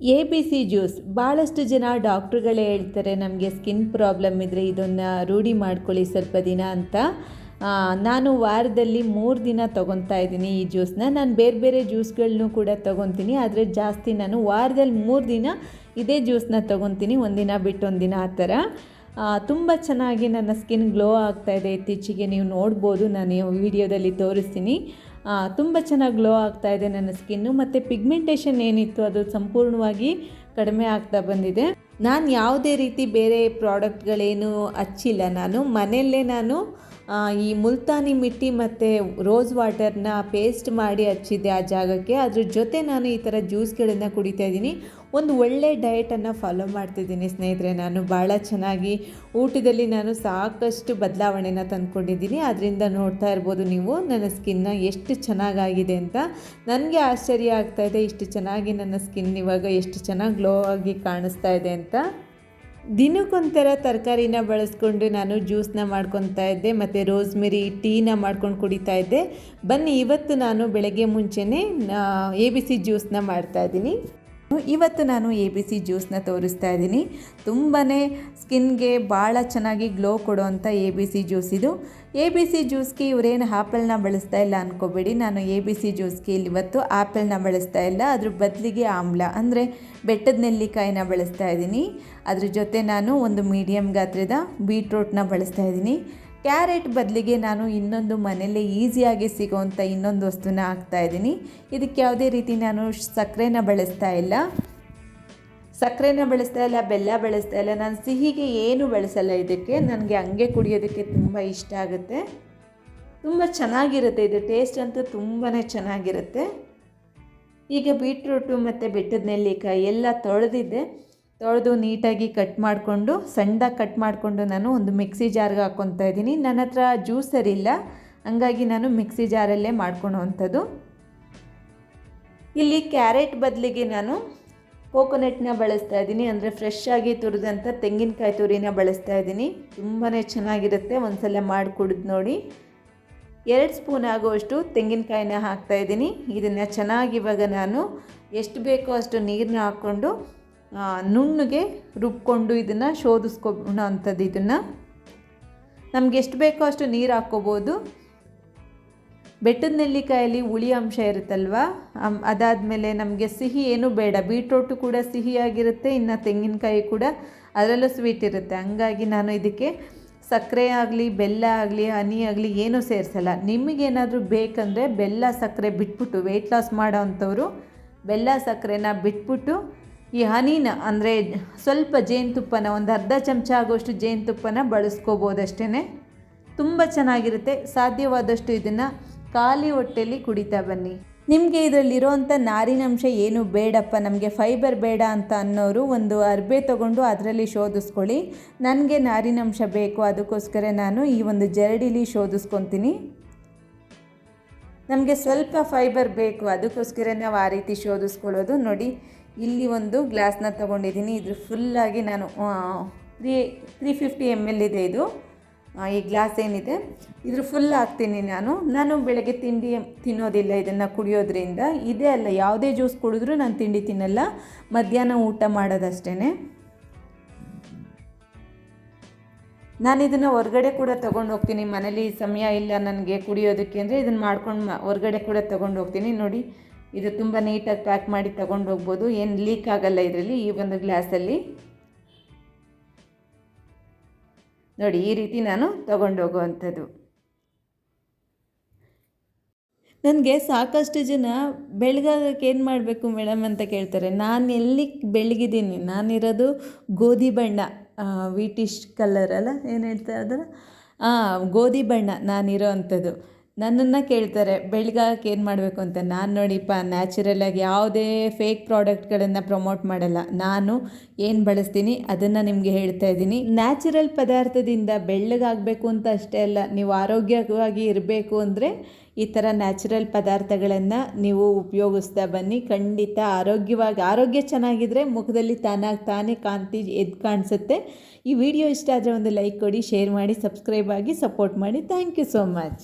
A B C juice. ಭಾಳಷ್ಟು ಜನ ಡಾಕ್ಟ್ರುಗಳೇ ಹೇಳ್ತಾರೆ, ನಮಗೆ ಸ್ಕಿನ್ ಪ್ರಾಬ್ಲಮ್ ಇದ್ದರೆ ಇದನ್ನು ರೂಢಿ ಮಾಡ್ಕೊಳ್ಳಿ ಸ್ವಲ್ಪ ದಿನ ಅಂತ. ನಾನು ವಾರದಲ್ಲಿ ಮೂರು ದಿನ ತೊಗೊತಾ ಇದ್ದೀನಿ ಈ ಜ್ಯೂಸ್ನ. ನಾನು ಬೇರೆ ಬೇರೆ ಜ್ಯೂಸ್ಗಳನ್ನೂ ಕೂಡ ತೊಗೊತೀನಿ ಆದರೆ ಜಾಸ್ತಿ ನಾನು ವಾರದಲ್ಲಿ ಮೂರು ದಿನ ಇದೇ ಜ್ಯೂಸ್ನ ತೊಗೊತೀನಿ ಒಂದಿನ ಬಿಟ್ಟು ಒಂದಿನ ಆ ಥರ. ತುಂಬ ಚೆನ್ನಾಗಿ ನನ್ನ ಸ್ಕಿನ್ ಗ್ಲೋ ಆಗ್ತಾಯಿದೆ ಇತ್ತೀಚೆಗೆ ನೀವು ನೋಡ್ಬೋದು, ನಾನು ವಿಡಿಯೋದಲ್ಲಿ ತೋರಿಸ್ತೀನಿ. ತುಂಬ ಚೆನ್ನಾಗಿ ಗ್ಲೋ ಆಗ್ತಾ ಇದೆ ನನ್ನ ಸ್ಕಿನ್ನು ಮತ್ತು ಪಿಗ್ಮೆಂಟೇಷನ್ ಏನಿತ್ತು ಅದು ಸಂಪೂರ್ಣವಾಗಿ ಕಡಿಮೆ ಆಗ್ತಾ ಬಂದಿದೆ. ನಾನು ಯಾವುದೇ ರೀತಿ ಬೇರೆ ಪ್ರಾಡಕ್ಟ್ಗಳೇನು ಹಚ್ಚಿಲ್ಲ ನಾನು. ಮನೆಯಲ್ಲೇ ನಾನು ಈ ಮುಲ್ತಾನಿ ಮಿಟ್ಟಿ ಮತ್ತು ರೋಸ್ ವಾಟರ್ನ ಪೇಸ್ಟ್ ಮಾಡಿ ಹಚ್ಚಿದ್ದೆ ಆ ಜಾಗಕ್ಕೆ. ಅದ್ರ ಜೊತೆ ನಾನು ಈ ಥರ ಜ್ಯೂಸ್ಗಳನ್ನು ಕುಡಿತಾ ಇದ್ದೀನಿ. ಒಂದು ಒಳ್ಳೆ ಡಯೆಟನ್ನು ಫಾಲೋ ಮಾಡ್ತಿದ್ದೀನಿ ಸ್ನೇಹಿತರೆ ನಾನು. ಭಾಳ ಚೆನ್ನಾಗಿ ಊಟದಲ್ಲಿ ನಾನು ಸಾಕಷ್ಟು ಬದಲಾವಣೆನ ತಂದ್ಕೊಂಡಿದ್ದೀನಿ. ಅದರಿಂದ ನೋಡ್ತಾ ಇರ್ಬೋದು ನೀವು, ನನ್ನ ಸ್ಕಿನ್ನ ಎಷ್ಟು ಚೆನ್ನಾಗಾಗಿದೆ ಅಂತ. ನನಗೆ ಆಶ್ಚರ್ಯ ಆಗ್ತಾ ಇದೆ, ಇಷ್ಟು ಚೆನ್ನಾಗಿ ನನ್ನ ಸ್ಕಿನ್ ಇವಾಗ ಎಷ್ಟು ಚೆನ್ನಾಗಿ ಗ್ಲೋ ಆಗಿ ಕಾಣಿಸ್ತಾ ಇದೆ ಅಂತ. ದಿನಕ್ಕೊಂಥರ ತರಕಾರಿನ ಬಳಸ್ಕೊಂಡು ನಾನು ಜ್ಯೂಸ್ನ ಮಾಡ್ಕೊತಾ ಇದ್ದೆ, ಮತ್ತು ರೋಸ್ಮೆರಿ ಟೀನ ಮಾಡ್ಕೊಂಡು ಕುಡಿತಾ ಇದ್ದೆ. ಬನ್ನಿ, ಇವತ್ತು ನಾನು ಬೆಳಗ್ಗೆ ಮುಂಚೆನೇ ಎ ಬಿ ಸಿ ಜ್ಯೂಸ್ನ ಮಾಡ್ತಾ ಇದ್ದೀನಿ. ಇವತ್ತು ನಾನು ಎ ಬಿ ಸಿ ಜ್ಯೂಸ್ನ ತೋರಿಸ್ತಾ ಇದ್ದೀನಿ. ತುಂಬಾ ಸ್ಕಿನ್ಗೆ ಭಾಳ ಚೆನ್ನಾಗಿ ಗ್ಲೋ ಕೊಡುವಂಥ ಎ ಬಿ ಸಿ ಜ್ಯೂಸ್ ಇದು. ಎ ಬಿ ಸಿ ಜ್ಯೂಸ್ಗೆ ಇವರೇನು ಆ್ಯಪಲ್ನ ಬಳಸ್ತಾ ಇಲ್ಲ ಅಂದ್ಕೋಬೇಡಿ ನಾನು ಎ ಬಿ ಸಿ ಜ್ಯೂಸ್ಗೆ ಇಲ್ಲಿ ಇವತ್ತು ಆ್ಯಪಲ್ನ ಬಳಸ್ತಾ ಇಲ್ಲ. ಅದ್ರ ಬದಲಿಗೆ ಆಮ್ಲ, ಅಂದರೆ ಬೆಟ್ಟದ ನೆಲ್ಲಿಕಾಯಿನ ಬಳಸ್ತಾ ಇದ್ದೀನಿ. ಅದ್ರ ಜೊತೆ ನಾನು ಒಂದು ಮೀಡಿಯಮ್ ಗಾತ್ರದ ಬೀಟ್ರೂಟ್ನ ಬಳಸ್ತಾ ಇದ್ದೀನಿ. ಕ್ಯಾರೆಟ್ ಬದಲಿಗೆ ನಾನು ಇನ್ನೊಂದು ಮನೆಯಲ್ಲೇ ಈಸಿಯಾಗಿ ಸಿಗೋವಂಥ ಇನ್ನೊಂದು ವಸ್ತುನ ಹಾಕ್ತಾ ಇದ್ದೀನಿ. ಇದಕ್ಕೆ ಯಾವುದೇ ರೀತಿ ನಾನು ಸಕ್ಕರೆನ ಬಳಸ್ತಾ ಇಲ್ಲ. ಸಕ್ಕರೆನ ಬಳಸ್ತಾ ಇಲ್ಲ, ಬೆಲ್ಲ ಬಳಸ್ತಾ ಇಲ್ಲ. ನಾನು ಸಿಹಿಗೆ ಏನು ಬಳಸಲ್ಲ ಇದಕ್ಕೆ. ನನಗೆ ಹಂಗೆ ಕುಡಿಯೋದಕ್ಕೆ ತುಂಬ ಇಷ್ಟ ಆಗುತ್ತೆ. ತುಂಬ ಚೆನ್ನಾಗಿರುತ್ತೆ. ಇದು ಟೇಸ್ಟ್ ಅಂತೂ ತುಂಬಾ ಚೆನ್ನಾಗಿರುತ್ತೆ. ಈಗ ಬೀಟ್ರೂಟು ಮತ್ತು ಬೆಟ್ಟದ ನೆಲ್ಲಿಕಾಯಿ ಎಲ್ಲ ತೊಳೆದಿದ್ದೆ. ತೊಳೆದು ನೀಟಾಗಿ ಕಟ್ ಮಾಡಿಕೊಂಡು, ಸಣ್ಣದಾಗಿ ಕಟ್ ಮಾಡಿಕೊಂಡು ನಾನು ಒಂದು ಮಿಕ್ಸಿ ಜಾರ್ಗೆ ಹಾಕ್ಕೊತಾ ಇದ್ದೀನಿ. ನನ್ನ ಹತ್ರ ಜ್ಯೂಸರ್ ಇಲ್ಲ. ಹಂಗಾಗಿ ನಾನು ಮಿಕ್ಸಿ ಜಾರಲ್ಲೇ ಮಾಡ್ಕೊಳೋವಂಥದ್ದು ಇಲ್ಲಿ ಕ್ಯಾರೆಟ್ ಬದಲಿಗೆ ನಾನು ಕೋಕೋನಟ್ನ ಬಳಸ್ತಾ ಇದ್ದೀನಿ. ಅಂದರೆ ಫ್ರೆಶ್ ಆಗಿ ತುರಿದಂಥ ತೆಂಗಿನಕಾಯಿ ತುರಿನ ಬಳಸ್ತಾ ಇದ್ದೀನಿ. ತುಂಬಾ ಚೆನ್ನಾಗಿರುತ್ತೆ. ಒಂದ್ಸಲ ಮಾಡಿ ಕುಡಿದು ನೋಡಿ. ಎರಡು ಸ್ಪೂನ್ ಆಗುವಷ್ಟು ತೆಂಗಿನಕಾಯಿನ ಹಾಕ್ತಾ ಇದ್ದೀನಿ. ಇದನ್ನು ಚೆನ್ನಾಗಿ ಇವಾಗ ನಾನು ಎಷ್ಟು ಬೇಕೋ ಅಷ್ಟು ನೀರನ್ನ ಹಾಕ್ಕೊಂಡು ನುಣ್ಣಗೆ ರುಬ್ಕೊಂಡು ಇದನ್ನು ಶೋಧಿಸ್ಕೊಳೋ ಅಂಥದ್ದು ಇದನ್ನು. ನಮ್ಗೆ ಎಷ್ಟು ಬೇಕೋ ಅಷ್ಟು ನೀರು ಹಾಕ್ಕೋಬೋದು. ಬೆಟ್ಟದ ನೆಲ್ಲಿಕಾಯಲ್ಲಿ ಹುಳಿ ಅಂಶ ಇರುತ್ತಲ್ವ? ಅದಾದ ಮೇಲೆ ನಮಗೆ ಸಿಹಿ ಏನೂ ಬೇಡ. ಬೀಟ್ರೋಟು ಕೂಡ ಸಿಹಿಯಾಗಿರುತ್ತೆ, ಇನ್ನು ತೆಂಗಿನಕಾಯಿ ಕೂಡ ಅದರಲ್ಲೂ ಸ್ವೀಟ್ ಇರುತ್ತೆ. ಹಂಗಾಗಿ ನಾನು ಇದಕ್ಕೆ ಸಕ್ಕರೆ ಆಗಲಿ, ಬೆಲ್ಲ ಆಗಲಿ, ಹನಿ ಆಗಲಿ ಏನೂ ಸೇರಿಸಲ್ಲ. ನಿಮಗೇನಾದರೂ ಬೇಕಂದರೆ ಬೆಲ್ಲ ಸಕ್ಕರೆ ಬಿಟ್ಬಿಟ್ಟು ವೆಯ್ಟ್ ಲಾಸ್ ಮಾಡೋ ಅಂಥವ್ರು ಬೆಲ್ಲ ಸಕ್ಕರೆನ ಬಿಟ್ಬಿಟ್ಟು ಈ ಹನಿನ ಅಂದರೆ ಸ್ವಲ್ಪ ಜೇನುತುಪ್ಪನ, ಒಂದು ಅರ್ಧ ಚಮಚ ಆಗೋಷ್ಟು ಜೇನುತುಪ್ಪನ ಬಳಸ್ಕೋಬೋದಷ್ಟೇ ತುಂಬ ಚೆನ್ನಾಗಿರುತ್ತೆ. ಸಾಧ್ಯವಾದಷ್ಟು ಇದನ್ನು ಖಾಲಿ ಹೊಟ್ಟೆಯಲ್ಲಿ ಕುಡಿತಾ ಬನ್ನಿ. ನಿಮಗೆ ಇದರಲ್ಲಿರೋವಂಥ ನಾರಿನಂಶ ಏನು ಬೇಡಪ್ಪ, ನಮಗೆ ಫೈಬರ್ ಬೇಡ ಅಂತ ಅನ್ನೋರು ಒಂದು ಅರ್ಬೆ ತಗೊಂಡು ಅದರಲ್ಲಿ ಶೋಧಿಸ್ಕೊಳ್ಳಿ. ನನಗೆ ನಾರಿನಂಶ ಬೇಕು, ಅದಕ್ಕೋಸ್ಕರ ನಾನು ಈ ಒಂದು ಜರಡಿಲಿ ಶೋಧಿಸ್ಕೊತೀನಿ. ನಮಗೆ ಸ್ವಲ್ಪ ಫೈಬರ್ ಬೇಕು, ಅದಕ್ಕೋಸ್ಕರ ನಾವು ಆ ರೀತಿ ಶೋಧಿಸ್ಕೊಳ್ಳೋದು. ನೋಡಿ ಇಲ್ಲಿ ಒಂದು ಗ್ಲಾಸ್ನ ತೊಗೊಂಡಿದ್ದೀನಿ. ಇದ್ರ ಫುಲ್ಲಾಗಿ ನಾನು three three fifty M L ಇದೆ ಇದು. ಈ ಗ್ಲಾಸ್ ಏನಿದೆ, ಇದ್ರ ಫುಲ್ ಹಾಕ್ತೀನಿ ನಾನು. ನಾನು ಬೆಳಗ್ಗೆ ತಿಂಡಿ ತಿನ್ನೋದಿಲ್ಲ ಇದನ್ನು ಕುಡಿಯೋದ್ರಿಂದ. ಇದೇ ಅಲ್ಲ, ಯಾವುದೇ ಜ್ಯೂಸ್ ಕುಡಿದ್ರೂ ನಾನು ತಿಂಡಿ ತಿನ್ನಲ್ಲ. ಮಧ್ಯಾಹ್ನ ಊಟ ಮಾಡೋದಷ್ಟೇ ನಾನು ಇದನ್ನು ಹೊರಗಡೆ ಕೂಡ ತೊಗೊಂಡು ಹೋಗ್ತೀನಿ. ಮನೇಲಿ ಸಮಯ ಇಲ್ಲ ನನಗೆ ಕುಡಿಯೋದಕ್ಕೆ ಅಂದರೆ ಇದನ್ನು ಮಾಡ್ಕೊಂಡು ಹೊರಗಡೆ ಕೂಡ ತೊಗೊಂಡು ಹೋಗ್ತೀನಿ. ನೋಡಿ ಇದು ತುಂಬ ನೀಟಾಗಿ ಪ್ಯಾಕ್ ಮಾಡಿ ತಗೊಂಡು ಹೋಗ್ಬೋದು. ಏನು ಲೀಕ್ ಆಗಲ್ಲ ಇದರಲ್ಲಿ ಈ ಒಂದು ಗ್ಲಾಸಲ್ಲಿ ನೋಡಿ, ಈ ರೀತಿ ನಾನು ತೊಗೊಂಡು ಹೋಗುವಂಥದ್ದು. ನನಗೆ ಸಾಕಷ್ಟು ಜನ ಬೆಳಗಾಗಕ್ಕೆ ಏನು ಮಾಡಬೇಕು ಮೇಡಮ್ ಅಂತ ಕೇಳ್ತಾರೆ. ನಾನು ಎಲ್ಲಿ ಬೆಳಗಿದ್ದೀನಿ? ನಾನಿರೋದು ಗೋಧಿ ಬಣ್ಣ ವೀಟಿಶ್ ಕಲರ್ ಅಲ್ಲ? ಏನು ಹೇಳ್ತಾ ಅದರ ಗೋಧಿ ಬಣ್ಣ ನಾನಿರೋ ಅಂಥದ್ದು. ನನ್ನನ್ನು ಕೇಳ್ತಾರೆ ಬೆಳಗಾಗಕ್ಕೆ ಏನು ಮಾಡಬೇಕು ಅಂತ. ನಾನು ನೋಡಿಪ್ಪ ನ್ಯಾಚುರಲಾಗಿ ಯಾವುದೇ ಫೇಕ್ ಪ್ರಾಡಕ್ಟ್ಗಳನ್ನು ಪ್ರಮೋಟ್ ಮಾಡಲ್ಲ. ನಾನು ಏನು ಬಳಸ್ತೀನಿ ಅದನ್ನು ನಿಮಗೆ ಹೇಳ್ತಾ ಇದ್ದೀನಿ. ನ್ಯಾಚುರಲ್ ಪದಾರ್ಥದಿಂದ ಬೆಳ್ಳಗಾಗಬೇಕು ಅಂತ ಅಷ್ಟೇ ಅಲ್ಲ, ನೀವು ಆರೋಗ್ಯವಾಗಿ ಇರಬೇಕು ಅಂದರೆ ಈ ಥರ ನ್ಯಾಚುರಲ್ ಪದಾರ್ಥಗಳನ್ನು ನೀವು ಉಪಯೋಗಿಸ್ತಾ ಬನ್ನಿ. ಖಂಡಿತ ಆರೋಗ್ಯವಾಗಿ, ಆರೋಗ್ಯ ಚೆನ್ನಾಗಿದ್ದರೆ ಮುಖದಲ್ಲಿ ತಾನಾಗಿ ತಾನೇ ಕಾಂತಿ ಎದ್ದು ಕಾಣಿಸುತ್ತೆ. ಈ ವಿಡಿಯೋ ಇಷ್ಟ ಆದರೆ ಒಂದು ಲೈಕ್ ಕೊಡಿ ಶೇರ್ ಮಾಡಿ ಸಬ್ಸ್ಕ್ರೈಬ್ ಆಗಿ ಸಪೋರ್ಟ್ ಮಾಡಿ. Thank you so much